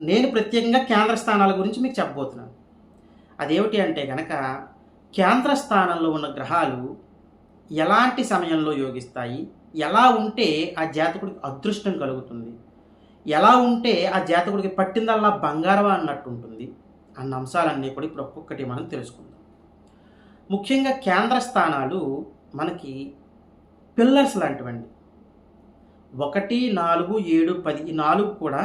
నేను ప్రత్యేకంగా కేంద్ర స్థానాల గురించి మీకు చెప్పబోతున్నాను. అదేమిటి అంటే కనుక కేంద్ర స్థానంలో ఉన్న గ్రహాలు ఎలాంటి సమయంలో యోగిస్తాయి? ఎలా ఉంటే ఆ జాతకుడికి అదృష్టం కలుగుతుంది? ఎలా ఉంటే ఆ జాతకుడికి పట్టిందల్లా బంగారం అన్నట్టు ఉంటుంది అన్న అంశాలన్నీ కూడా ఇప్పుడు ఒక్కొక్కటి మనం తెలుసుకుందాం. ముఖ్యంగా కేంద్ర స్థానాలు మనకి పిల్లర్స్ లాంటివండి. ఒకటి నాలుగు ఏడు పది ఈ నాలుగు కూడా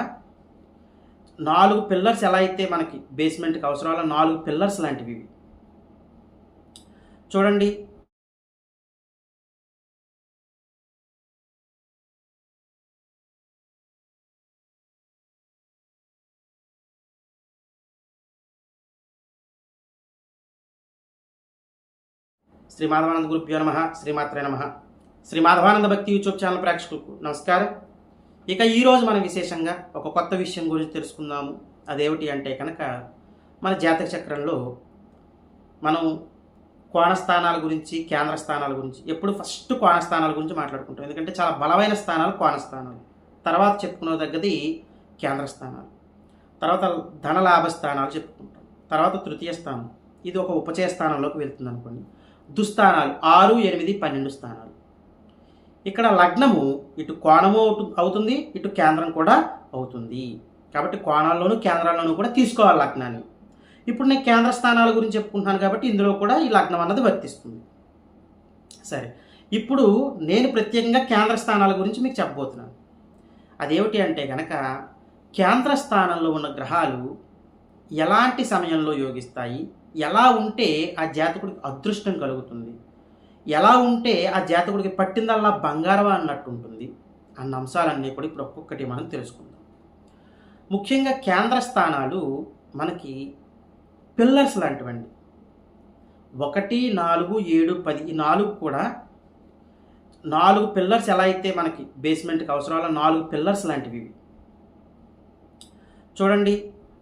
నాలుగు పిల్లర్స్ ఎలా అయితే మనకి బేస్మెంట్కి అవసరాలో నాలుగు పిల్లర్స్ లాంటివి చూడండి. శ్రీ మాధవానంద గురుభ్యో నమ. శ్రీమాత్రే నమ. శ్రీ మాధవానంద భక్తి యూట్యూబ్ ఛానల్ ప్రేక్షకులకు నమస్కారం. ఇక ఈరోజు మనం విశేషంగా ఒక కొత్త విషయం గురించి తెలుసుకుందాము. అదేమిటి అంటే కనుక మన జాతక చక్రంలో మనం కోణస్థానాల గురించి కేంద్ర స్థానాల గురించి ఎప్పుడు ఫస్ట్ కోణస్థానాల గురించి మాట్లాడుకుంటాం. ఎందుకంటే చాలా బలమైన స్థానాలు కోణస్థానాలు. తర్వాత చెప్పుకునే తగ్గది కేంద్ర స్థానాలు తర్వాత ధనలాభ స్థానాలు చెప్పుకుంటాం. తర్వాత తృతీయ స్థానం. ఇది ఒక ఉపచయ స్థానంలోకి వెళ్తుంది అనుకోండి దుస్థానాలు ఆరు ఎనిమిది పన్నెండు స్థానాలు. ఇక్కడ లగ్నము ఇటు కోణము అవుతుంది ఇటు కేంద్రం కూడా అవుతుంది. కాబట్టి కోణాల్లోనూ కేంద్రాల్లోనూ కూడా తీసుకోవాలి లగ్నాన్ని. ఇప్పుడు నేను కేంద్ర స్థానాల గురించి చెప్పుకుంటున్నాను కాబట్టి ఇందులో కూడా ఈ లగ్నం అన్నది వర్తిస్తుంది. సరే. ఇప్పుడు నేను ప్రత్యేకంగా కేంద్ర స్థానాల గురించి మీకు చెప్పబోతున్నాను. అదేమిటి అంటే కనుక కేంద్ర స్థానంలో ఉన్న గ్రహాలు ఎలాంటి సమయంలో యోగిస్తాయి? ఎలా ఉంటే ఆ జాతకుడికి అదృష్టం కలుగుతుంది? ఎలా ఉంటే ఆ జాతకుడికి పట్టిందల్లా బంగారం అన్నట్టు ఉంటుంది. అన్న అంశాలన్నీ కూడా ఇప్పుడు ఒక్కొక్కటి మనం తెలుసుకుందాం. ముఖ్యంగా కేంద్ర స్థానాలు మనకి పిల్లర్స్ లాంటివండి. ఒకటి నాలుగు ఏడు పది ఈ నాలుగు కూడా నాలుగు పిల్లర్స్ ఎలా అయితే మనకి బేస్మెంట్కి అవసరాలో నాలుగు పిల్లర్స్ లాంటివి చూడండి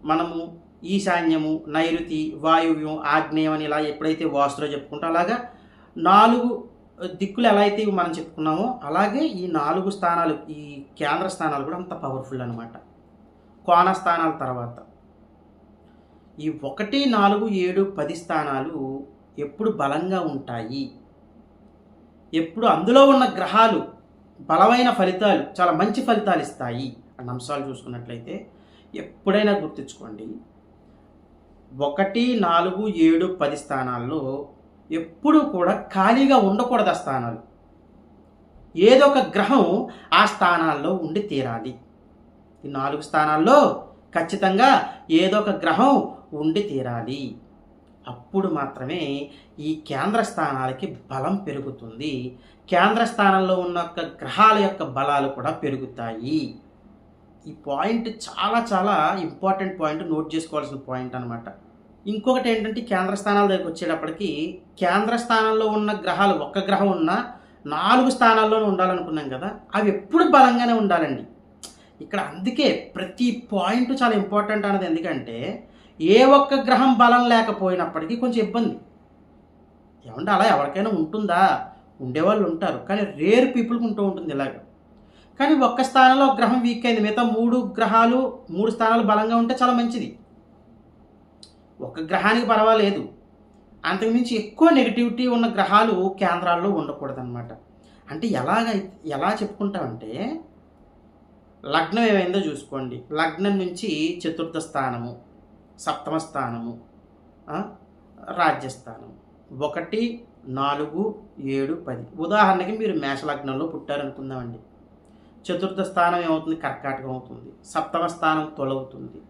మనము ఈశాన్యము నైరుతి వాయువ్యం ఆగ్నేయం అని ఇలా ఎప్పుడైతే వాస్తులో చెప్పుకుంటా అలాగా నాలుగు దిక్కులు ఎలా అయితే ఇవి మనం చెప్పుకున్నామో అలాగే ఈ నాలుగు స్థానాలు ఈ కేంద్ర స్థానాలు కూడా అంత పవర్ఫుల్ అనమాట కోణ స్థానాల తర్వాత. ఈ ఒకటి నాలుగు ఏడు పది స్థానాలు ఎప్పుడు బలంగా ఉంటాయి. ఎప్పుడు అందులో ఉన్న గ్రహాలు బలమైన ఫలితాలు చాలా మంచి ఫలితాలు ఇస్తాయి అన్న అంశాలు చూసుకున్నట్లయితే ఎప్పుడైనా గుర్తుంచుకోండి. ఒకటి నాలుగు ఏడు పది స్థానాల్లో ఎప్పుడూ కూడా ఖాళీగా ఉండకూడదు ఆ స్థానాలు. ఏదో ఒక గ్రహం ఆ స్థానాల్లో ఉండి తీరాలి. ఈ నాలుగు స్థానాల్లో ఖచ్చితంగా ఏదో ఒక గ్రహం ఉండి తీరాలి. అప్పుడు మాత్రమే ఈ కేంద్ర స్థానాలకి బలం పెరుగుతుంది. కేంద్ర స్థానంలో ఉన్న ఒక గ్రహాల యొక్క బలాలు కూడా పెరుగుతాయి. ఈ పాయింట్ చాలా చాలా ఇంపార్టెంట్ పాయింట్ నోట్ చేసుకోవాల్సిన పాయింట్ అనమాట ఇంకొకటి ఏంటంటే కేంద్ర స్థానాల దగ్గరికి వచ్చేటప్పటికి కేంద్ర స్థానంలో ఉన్న గ్రహాలు ఒక్క గ్రహం ఉన్నా నాలుగు స్థానాల్లోనే ఉండాలనుకున్నాం కదా అవి ఎప్పుడు బలంగానే ఉండాలండి. ఇక్కడ అందుకే ప్రతి పాయింట్ చాలా ఇంపార్టెంట్ అన్నది ఎందుకంటే ఏ ఒక్క గ్రహం బలం లేకపోయినప్పటికీ కొంచెం ఇబ్బంది. ఏమంటే అలా ఎవరికైనా ఉంటుందా? ఉండేవాళ్ళు ఉంటారు కానీ రేర్ పీపుల్కి ఉంటూ ఉంటుంది ఇలాగ. కానీ ఒక్క స్థానంలో గ్రహం వీక్ అయింది మిగతా మూడు గ్రహాలు మూడు స్థానాలు బలంగా ఉంటే చాలా మంచిది. ఒక గ్రహానికి పర్వాలేదు. అంతకుమించి ఎక్కువ నెగిటివిటీ ఉన్న గ్రహాలు కేంద్రాల్లో ఉండకూడదన్నమాట. అంటే ఎలాగ ఎలా చెప్పుకుంటామంటే లగ్నం ఏమైందో చూసుకోండి. లగ్నం నుంచి చతుర్థ స్థానము సప్తమ స్థానము రాజ్యస్థానం. ఒకటి నాలుగు ఏడు పది. ఉదాహరణకి మీరు మేషలగ్నంలో పుట్టారనుకుందామండి. చతుర్థ స్థానం ఏమవుతుంది? కర్కాటకం అవుతుంది. సప్తమ స్థానం తొలవుతుంది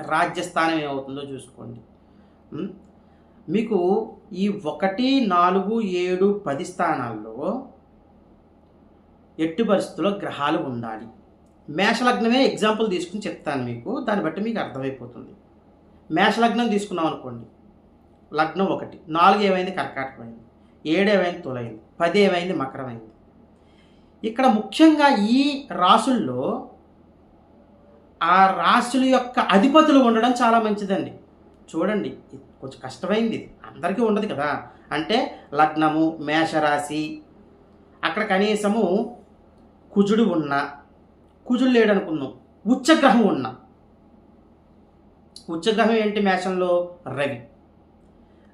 రాజ్యస్థానం ఏమవుతుందో చూసుకోండి. మీకు ఈ ఒకటి నాలుగు ఏడు పది స్థానాల్లో ఎట్టి పరిస్థితుల్లో గ్రహాలు ఉండాలి. మేషలగ్నమే ఎగ్జాంపుల్ తీసుకుని చెప్తాను మీకు దాన్ని బట్టి మీకు అర్థమైపోతుంది. మేషలగ్నం తీసుకున్నాం అనుకోండి. లగ్నం ఒకటి నాలుగు ఏమైంది? కర్కాటకమైంది. అయింది ఏడు ఏమైంది? తులైంది. పది ఏమైంది? మకరమైంది. ఇక్కడ ముఖ్యంగా ఈ రాసుల్లో ఆ రాశుల యొక్క అధిపతులు ఉండడం చాలా మంచిదండి. చూడండి కొంచెం కష్టమైంది అందరికీ ఉండదు కదా. అంటే లగ్నము మేషరాశి అక్కడ కనీసము కుజుడు ఉన్న కుజుడు లేడనుకుందాం ఉచ్చగ్రహం ఉన్న. ఉచ్చగ్రహం ఏంటి మేషంలో? రవి.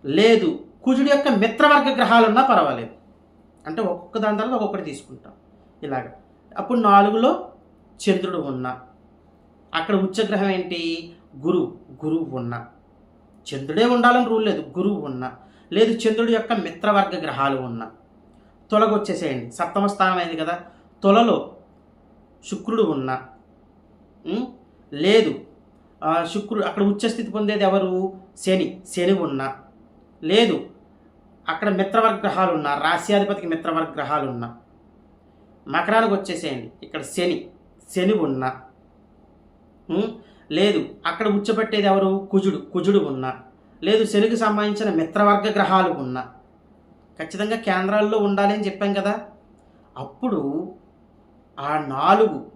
లేదు కుజుడి యొక్క మిత్రవర్గ గ్రహాలు ఉన్నా పర్వాలేదు. అంటే ఒక్కొక్క దాని తర్వాత ఒక్కొక్కటి తీసుకుంటాం. ఇలాగ. అప్పుడు నాలుగులో చంద్రుడు ఉన్నా అక్కడ ఉచ్చగ్రహం ఏంటి? గురువు గురువు ఉన్న. చంద్రుడే ఉండాలని రూల్ లేదు గురువు ఉన్న. లేదు చంద్రుడి యొక్క మిత్రవర్గ గ్రహాలు ఉన్న. తొలగ వచ్చేసేయండి. సప్తమ స్థానం అయింది కదా. తొలలో శుక్రుడు ఉన్న. లేదు. శుక్రుడు అక్కడ ఉచ్చస్థితి పొందేది ఎవరు? శని. శని ఉన్న. లేదు. అక్కడ మిత్రవర్గ గ్రహాలు ఉన్న. రాశ్యాధిపతికి మిత్రవర్గ గ్రహాలు ఉన్న. మకరానికి వచ్చేసేయండి. ఇక్కడ శని. శని ఉన్నా. లేదు అక్కడ ఉచ్చపెట్టేది ఎవరు? కుజుడు. కుజుడు ఉన్నా. లేదు శనికి సంబంధించిన మిత్రవర్గ గ్రహాలు ఉన్నా. ఖచ్చితంగా కేంద్రాల్లో ఉండాలి అని చెప్పాం కదా. అప్పుడు ఆ నాలుగు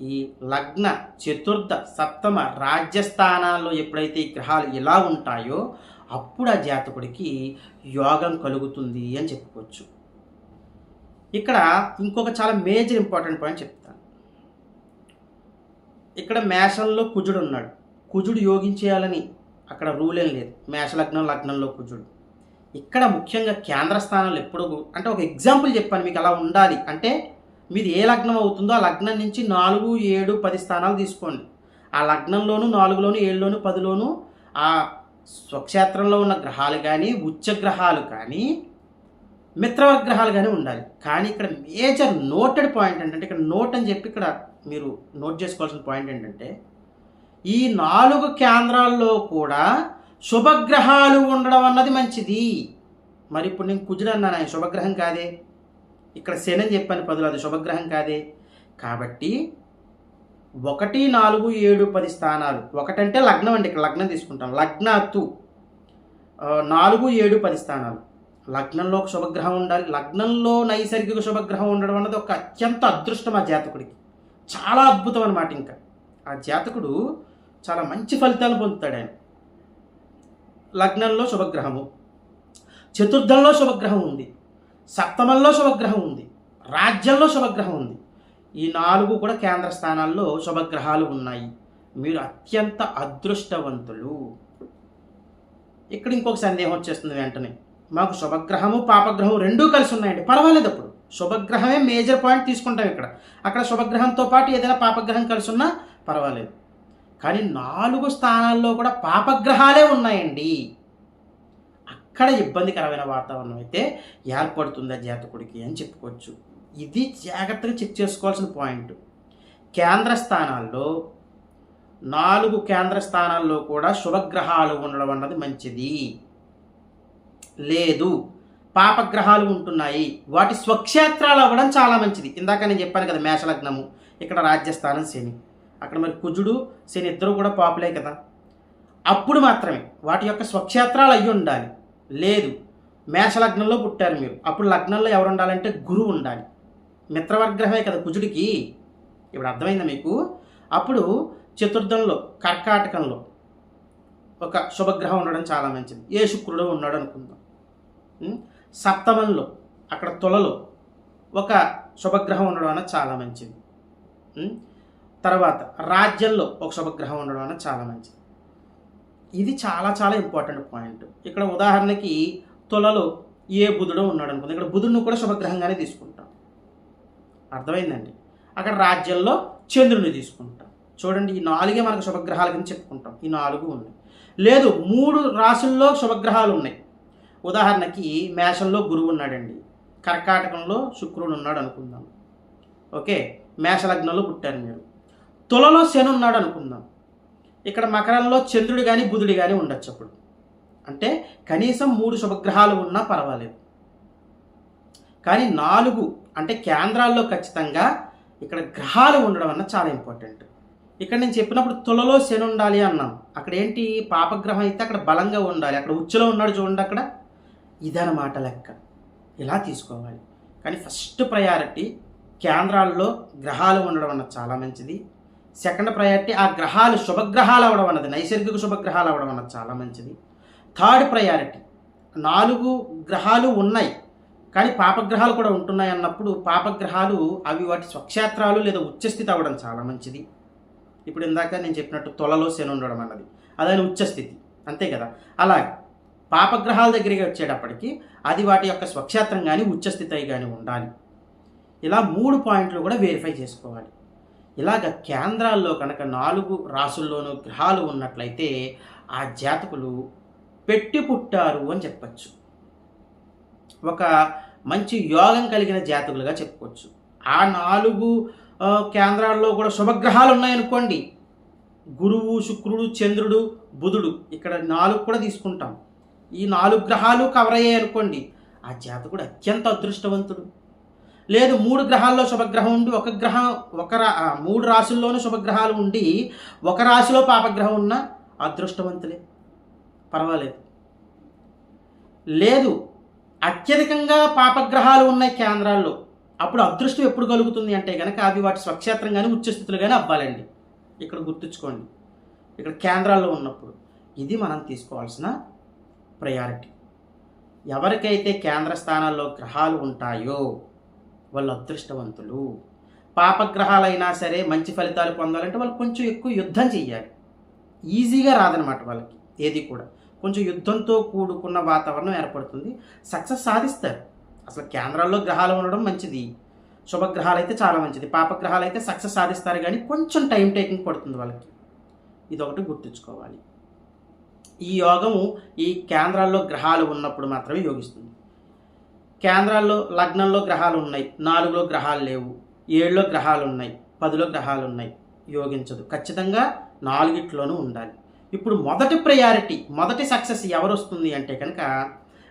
ఈ లగ్న చతుర్థ సప్తమ రాజ్యస్థానాల్లో ఎప్పుడైతే ఈ గ్రహాలు ఇలా ఉంటాయో అప్పుడు ఆ జాతకుడికి యోగం కలుగుతుంది అని చెప్పుకోవచ్చు. ఇక్కడ ఇంకొక చాలా మేజర్ ఇంపార్టెంట్ పాయింట్ చెప్తాను ఇక్కడ మేషంలో కుజుడు ఉన్నాడు. కుజుడు యోగించేయాలని అక్కడ రూల్ ఏం లేదు. మేషలగ్నం లగ్నంలో కుజుడు. ఇక్కడ ముఖ్యంగా కేంద్ర స్థానాలు ఎప్పుడు అంటే ఒక ఎగ్జాంపుల్ చెప్పాను మీకు అలా ఉండాలి. అంటే మీది ఏ లగ్నం అవుతుందో ఆ లగ్నం నుంచి నాలుగు ఏడు పది స్థానాలు తీసుకోండి. ఆ లగ్నంలోను నాలుగులోను ఏడులోను పదిలోను ఆ స్వక్షేత్రంలో ఉన్న గ్రహాలు కానీ ఉచ్చ గ్రహాలు కానీ మిత్రవగ్రహాలు కానీ ఉండాలి. కానీ ఇక్కడ మేజర్ నోటెడ్ పాయింట్ ఏంటంటే ఇక్కడ నోట్ అని చెప్పి ఇక్కడ మీరు నోట్ చేసుకోవాల్సిన పాయింట్ ఏంటంటే ఈ నాలుగు కేంద్రాల్లో కూడా శుభగ్రహాలు ఉండడం అన్నది మంచిది. మరి ఇప్పుడు నేను కుజుడు అన్నాను ఆయన శుభగ్రహం కాదే? ఇక్కడ శని అని చెప్పాను పదులు అది శుభగ్రహం కాదే? కాబట్టి ఒకటి నాలుగు ఏడు పది స్థానాలు. ఒకటంటే లగ్నం అండి ఇక్కడ లగ్నం తీసుకుంటాం. లగ్నాత్తు నాలుగు ఏడు పది స్థానాలు. లగ్నంలో ఒక శుభగ్రహం ఉండాలి. లగ్నంలో నైసర్గిక శుభగ్రహం ఉండడం అన్నది ఒక అత్యంత అదృష్టం ఆ జాతకుడికి. చాలా అద్భుతం అనమాట ఇంకా. ఆ జాతకుడు చాలా మంచి ఫలితాలు పొందుతాడు ఆయన. లగ్నంలో శుభగ్రహము చతుర్థంలో శుభగ్రహం ఉంది సప్తమంలో శుభగ్రహం ఉంది రాజ్యంలో శుభగ్రహం ఉంది. ఈ నాలుగు కూడా కేంద్ర స్థానాల్లో శుభగ్రహాలు ఉన్నాయి. మీరు అత్యంత అదృష్టవంతులు. ఇక్కడ ఇంకొక సందేహం వచ్చేస్తుంది వెంటనే. మాకు శుభగ్రహము పాపగ్రహం రెండూ కలిసి ఉన్నాయండి. పర్వాలేదు అప్పుడు. శుభగ్రహమే మేజర్ పాయింట్ తీసుకుంటాం ఇక్కడ. అక్కడ శుభగ్రహంతో పాటు ఏదైనా పాపగ్రహం కలిసి ఉన్నా పర్వాలేదు. కానీ నాలుగు స్థానాల్లో కూడా పాపగ్రహాలే ఉన్నాయండి. అక్కడ ఇబ్బందికరమైన వాతావరణం అయితే ఏర్పడుతుందా జాతకుడికి అని చెప్పుకోవచ్చు. ఇది జాగ్రత్తగా చెక్ చేసుకోవాల్సిన పాయింట్ కేంద్ర స్థానాల్లో నాలుగు కేంద్ర స్థానాల్లో కూడా శుభగ్రహాలు ఉండడం అన్నది మంచిది. లేదు. పాపగ్రహాలు ఉంటున్నాయి. వాటి స్వక్షేత్రాలు అవ్వడం చాలా మంచిది. ఇందాక నేను చెప్పాను కదా మేషలగ్నము. ఇక్కడ రాజ్యస్థానం శని. అక్కడ మరి కుజుడు శని ఇద్దరు కూడా పాపులే కదా. అప్పుడు మాత్రమే వాటి యొక్క స్వక్షేత్రాలు అయ్యి ఉండాలి. లేదు. మేషలగ్నంలో పుట్టారు మీరు. అప్పుడు లగ్నంలో ఎవరు ఉండాలంటే గురువు ఉండాలి. మిత్రవర్గ్రహమే కదా కుజుడికి. ఇప్పుడు అర్థమైందా మీకు? అప్పుడు చతుర్థంలో కర్కాటకంలో ఒక శుభగ్రహం ఉండడం చాలా మంచిది. ఏ శుక్రుడు ఉన్నాడు అనుకుందాం. సప్తమంలో అక్కడ తులలో ఒక శుభగ్రహం ఉండడం అన్నది చాలా మంచిది. తర్వాత రాజ్యంలో ఒక శుభగ్రహం ఉండడం అన్నది చాలా మంచిది. ఇది చాలా చాలా ఇంపార్టెంట్ పాయింట్. ఇక్కడ ఉదాహరణకి తులలో ఏ బుధుడు ఉన్నాడు అనుకుంది. ఇక్కడ బుధుడిని కూడా శుభగ్రహంగానే తీసుకుంటాం. అర్థమైందండి? అక్కడ రాజ్యంలో చంద్రుని తీసుకుంటాం. చూడండి ఈ నాలుగే మనకు శుభగ్రహాల కింద చెప్పుకుంటాం. ఈ నాలుగు ఉన్నాయి. లేదు మూడు రాశుల్లో శుభగ్రహాలు ఉన్నాయి. ఉదాహరణకి మేషంలో గురువు ఉన్నాడండి. కర్కాటకంలో శుక్రుడు ఉన్నాడు అనుకుందాం. ఓకే? మేషలగ్నంలో పుట్టారు మీరు. తులలో శని ఉన్నాడు అనుకుందాం. ఇక్కడ మకరంలో చంద్రుడు కానీ బుధుడు కానీ ఉండొచ్చు అప్పుడు. అంటే కనీసం మూడు శుభగ్రహాలు ఉన్నా పర్వాలేదు. కానీ నాలుగు అంటే కేంద్రాల్లో ఖచ్చితంగా ఇక్కడ గ్రహాలు ఉండడం అన్న చాలా ఇంపార్టెంట్. ఇక్కడ నేను చెప్పినప్పుడు తులలో శని ఉండాలి అన్నాం. అక్కడ ఏంటి? పాపగ్రహం అయితే అక్కడ బలంగా ఉండాలి. అక్కడ ఉచ్చులో ఉన్నాడు చూడండి అక్కడ. ఇదనమాట లెక్క. ఇలా తీసుకోవాలి. కానీ ఫస్ట్ ప్రయారిటీ కేంద్రాల్లో గ్రహాలు ఉండడం అన్నది చాలా మంచిది. సెకండ్ ప్రయారిటీ ఆ గ్రహాలు శుభగ్రహాలు అవ్వడం అన్నది నైసర్గిక శుభగ్రహాలు అవ్వడం అన్నది చాలా మంచిది. థర్డ్ ప్రయారిటీ నాలుగు గ్రహాలు ఉన్నాయి కానీ పాపగ్రహాలు కూడా ఉంటున్నాయి అన్నప్పుడు పాపగ్రహాలు అవి వాటి స్వక్షేత్రాలు లేదా ఉచ్చస్థితి అవ్వడం చాలా మంచిది. ఇప్పుడు ఇందాక నేను చెప్పినట్టు తొలలో శని ఉండడం అన్నది అదని ఉచ్చస్థితి అంతే కదా? అలాగే పాపగ్రహాల దగ్గరికి వచ్చేటప్పటికి అది వాటి యొక్క స్వక్షేత్రం కానీ ఉచ్చస్థితి కానీ ఉండాలి. ఇలా మూడు పాయింట్లు కూడా వెరిఫై చేసుకోవాలి. ఇలాగ కేంద్రాల్లో కనుక నాలుగు రాసుల్లోనూ గ్రహాలు ఉన్నట్లయితే ఆ జాతకులు పెట్టి పుట్టారు అని చెప్పచ్చు. ఒక మంచి యోగం కలిగిన జాతకులుగా చెప్పుకోవచ్చు. ఆ నాలుగు కేంద్రాల్లో కూడా శుభగ్రహాలు ఉన్నాయనుకోండి. గురువు శుక్రుడు చంద్రుడు బుధుడు ఇక్కడ నాలుగు కూడా తీసుకుంటాం. ఈ నాలుగు గ్రహాలు కవర్ అయ్యాయి అనుకోండి ఆ జాతకుడు అత్యంత అదృష్టవంతుడు. లేదు మూడు గ్రహాల్లో శుభగ్రహం ఉండి ఒక గ్రహం ఒక రా మూడు రాశుల్లోనూ శుభగ్రహాలు ఉండి ఒక రాశిలో పాపగ్రహం ఉన్న అదృష్టవంతులే. పర్వాలేదు. లేదు అత్యధికంగా పాపగ్రహాలు ఉన్నాయి కేంద్రాల్లో. అప్పుడు అదృష్టం ఎప్పుడు కలుగుతుంది అంటే కనుక అవి వాటి స్వక్షేత్రం కానీ ఉచ్చస్థితులు కానీ అవ్వాలండి. ఇక్కడ గుర్తుంచుకోండి. ఇక్కడ కేంద్రాల్లో ఉన్నప్పుడు ఇది మనం తీసుకోవాల్సిన ప్రయారిటీ ఎవరికైతే కేంద్ర స్థానాల్లో గ్రహాలు ఉంటాయో వాళ్ళు అదృష్టవంతులు. పాపగ్రహాలైనా సరే మంచి ఫలితాలు పొందాలంటే వాళ్ళు కొంచెం ఎక్కువ యుద్ధం చెయ్యాలి. ఈజీగా రాదనమాట వాళ్ళకి ఏది కూడా. కొంచెం యుద్ధంతో కూడుకున్న వాతావరణం ఏర్పడుతుంది. సక్సెస్ సాధిస్తారు. అసలు కేంద్రాల్లో గ్రహాలు ఉండడం మంచిది. శుభగ్రహాలు అయితే చాలా మంచిది. పాపగ్రహాలు అయితే సక్సెస్ సాధిస్తారు కానీ కొంచెం టైం టేకింగ్ పడుతుంది వాళ్ళకి. ఇది ఒకటి గుర్తుంచుకోవాలి. ఈ యోగము ఈ కేంద్రాల్లో గ్రహాలు ఉన్నప్పుడు మాత్రమే యోగిస్తుంది. కేంద్రాల్లో లగ్నంలో గ్రహాలు ఉన్నాయి. నాలుగులో గ్రహాలు లేవు. ఏడులో గ్రహాలు ఉన్నాయి. పదిలో గ్రహాలు ఉన్నాయి. యోగించదు. ఖచ్చితంగా నాలుగిట్లోనూ ఉండాలి. ఇప్పుడు మొదటి ప్రయారిటీ మొదటి సక్సెస్ ఎవరు వస్తుంది అంటే కనుక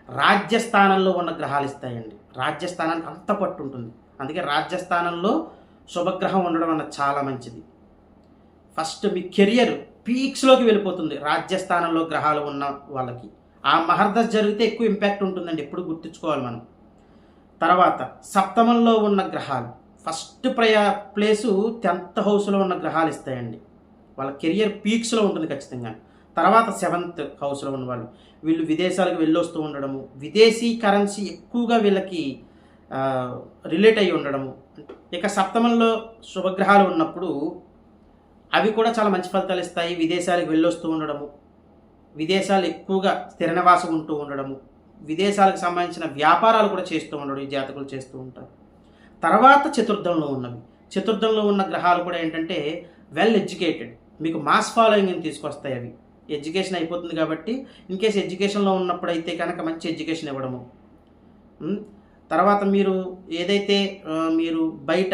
రాజ్యస్థానంలో ఉన్న గ్రహాలు ఇస్తాయండి. రాజ్యస్థానానికి అంత పట్టు ఉంటుంది. అందుకే రాజ్యస్థానంలో శుభగ్రహం ఉండడం అన్న చాలా మంచిది. ఫస్ట్ మీ కెరియర్ పీక్స్లోకి వెళ్ళిపోతుంది. రాజ్యస్థానంలో గ్రహాలు ఉన్న వాళ్ళకి. ఆ మహర్దశ జరిగితే ఎక్కువ ఇంపాక్ట్ ఉంటుందండి. ఎప్పుడు గుర్తుంచుకోవాలి మనం. తర్వాత సప్తమంలో ఉన్న గ్రహాలు. ఫస్ట్ ప్రయా ప్లేసు టెన్త్ హౌస్లో ఉన్న గ్రహాలు ఇస్తాయండి. వాళ్ళ కెరియర్ పీక్స్లో ఉంటుంది ఖచ్చితంగా. తర్వాత సెవెంత్ హౌస్లో ఉన్న వాళ్ళు. వీళ్ళు విదేశాలకు వెళ్ళొస్తూ ఉండడము. విదేశీ కరెన్సీ ఎక్కువగా వీళ్ళకి రిలేట్ అయ్యి ఉండడము. ఇక సప్తమంలో శుభగ్రహాలు ఉన్నప్పుడు అవి కూడా చాలా మంచి ఫలితాలు ఇస్తాయి. విదేశాలకు వెళ్ళొస్తూ ఉండడము విదేశాలు ఎక్కువగా స్థిర నివాసం ఉంటూ ఉండడము విదేశాలకు సంబంధించిన వ్యాపారాలు కూడా చేస్తూ ఉండడం ఈ జాతకులు చేస్తూ ఉంటారు. తర్వాత చతుర్థంలో ఉన్నవి. చతుర్థంలో ఉన్న గ్రహాలు కూడా ఏంటంటే వెల్ ఎడ్యుకేటెడ్ మీకు మాస్ ఫాలోయింగ్ తీసుకొస్తాయి అవి. ఎడ్యుకేషన్ అయిపోతుంది కాబట్టి ఇన్ కేసు ఎడ్యుకేషన్లో ఉన్నప్పుడు అయితే కనుక మంచి ఎడ్యుకేషన్ ఇవ్వడము. తర్వాత మీరు ఏదైతే మీరు బయట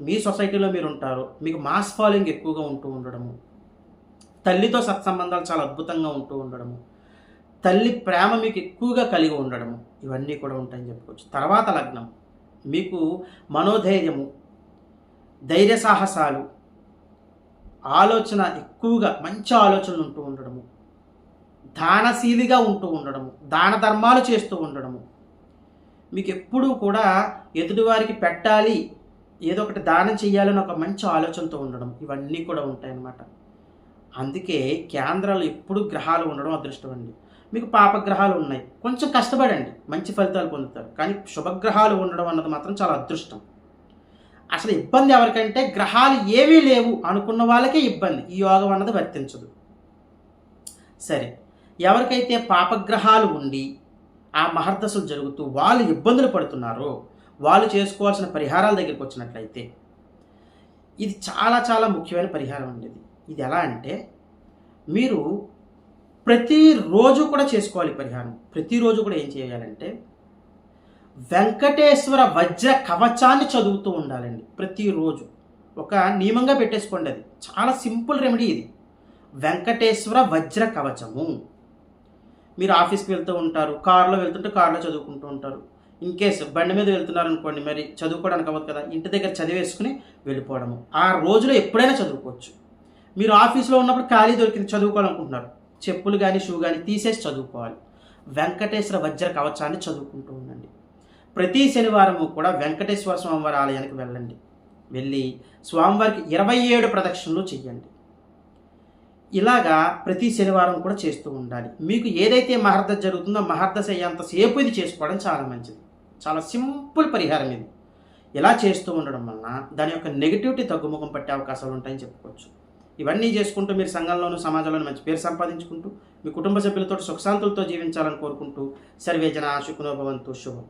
మీ సొసైటీలో మీరు ఉంటారు మీకు మాస్ ఫాలోయింగ్ ఎక్కువగా ఉంటూ ఉండడము తల్లితో సత్సంబంధాలు చాలా అద్భుతంగా ఉంటూ ఉండడము తల్లి ప్రేమ మీకు ఎక్కువగా కలిగి ఉండడము ఇవన్నీ కూడా ఉంటాయని చెప్పుకోవచ్చు. తర్వాత లగ్నం మీకు మనోధైర్యము ధైర్య సాహసాలు ఆలోచన ఎక్కువగా మంచి ఆలోచనలు ఉంటూ ఉండడము దానశీలిగా ఉంటూ ఉండడము దాన ధర్మాలు చేస్తూ ఉండడము మీకు ఎప్పుడూ కూడా ఎదుటివారికి పెట్టాలి ఏదో ఒకటి దానం చేయాలని ఒక మంచి ఆలోచనతో ఉండడం ఇవన్నీ కూడా ఉంటాయన్నమాట. అందుకే కేంద్రాలు ఎప్పుడు గ్రహాలు ఉండడం అదృష్టం అండి. మీకు పాపగ్రహాలు ఉన్నాయి. కొంచెం కష్టపడండి. మంచి ఫలితాలు పొందుతారు. కానీ శుభగ్రహాలు ఉండడం అన్నది మాత్రం చాలా అదృష్టం. అసలు ఇబ్బంది ఎవరికంటే గ్రహాలు ఏమీ లేవు అనుకున్న వాళ్ళకే ఇబ్బంది. ఈ యోగం అన్నది వర్తించదు. సరే ఎవరికైతే పాపగ్రహాలు ఉండి ఆ మహర్దశలు జరుగుతూ వాళ్ళు ఇబ్బందులు పడుతున్నారో వాళ్ళు చేసుకోవాల్సిన పరిహారాల దగ్గరికి వచ్చినట్లయితే ఇది చాలా చాలా ముఖ్యమైన పరిహారం అండి ఇది. ఎలా అంటే మీరు ప్రతిరోజు కూడా చేసుకోవాలి పరిహారం. ప్రతిరోజు కూడా ఏం చేయాలంటే వెంకటేశ్వర వజ్ర కవచాన్ని చదువుతూ ఉండాలండి ప్రతిరోజు. ఒక నియమంగా పెట్టేసుకోండి అది. చాలా సింపుల్ రెమెడీ ఇది. వెంకటేశ్వర వజ్ర కవచము. మీరు ఆఫీస్కి వెళ్తూ ఉంటారు కారులో వెళ్తుంటే కారులో చదువుకుంటూ ఉంటారు. ఇన్ కేసు బండి మీద వెళ్తున్నారు అనుకోండి మరి చదువుకోవడానికి అవ్వదు కదా ఇంటి దగ్గర చదివేసుకుని వెళ్ళిపోవడము. ఆ రోజులో ఎప్పుడైనా చదువుకోవచ్చు. మీరు ఆఫీస్లో ఉన్నప్పుడు ఖాళీ దొరికింది చదువుకోవాలనుకుంటున్నారు. చెప్పులు కానీ షూ కానీ తీసేసి చదువుకోవాలి. వెంకటేశ్వర వజ్ర కవచాన్ని చదువుకుంటూ ఉండండి. ప్రతి శనివారము కూడా వెంకటేశ్వర స్వామివారి ఆలయానికి వెళ్ళండి. వెళ్ళి స్వామివారికి ఇరవై ఏడు ప్రదక్షిణలు చెయ్యండి. ఇలాగా ప్రతి శనివారం కూడా చేస్తూ ఉండాలి. మీకు ఏదైతే మహర్దశ జరుగుతుందో మహర్దశ అయ్యేంతసేపు ఇది చేసుకోవడం చాలా మంచిది. చాలా సింపుల్ పరిహారం ఇది. ఇలా చేస్తూ ఉండడం వలన దాని యొక్క నెగిటివిటీ తగ్గుముఖం పట్టే అవకాశాలు ఉంటాయని చెప్పుకోవచ్చు. ఇవన్నీ చేసుకుంటూ మీరు సంఘంలోనూ సమాజంలోనూ మంచి పేరు సంపాదించుకుంటూ మీ కుటుంబ సభ్యులతో సుఖశాంతులతో జీవించాలని కోరుకుంటూ సర్వేజన శుకునోభవంతు శుభం.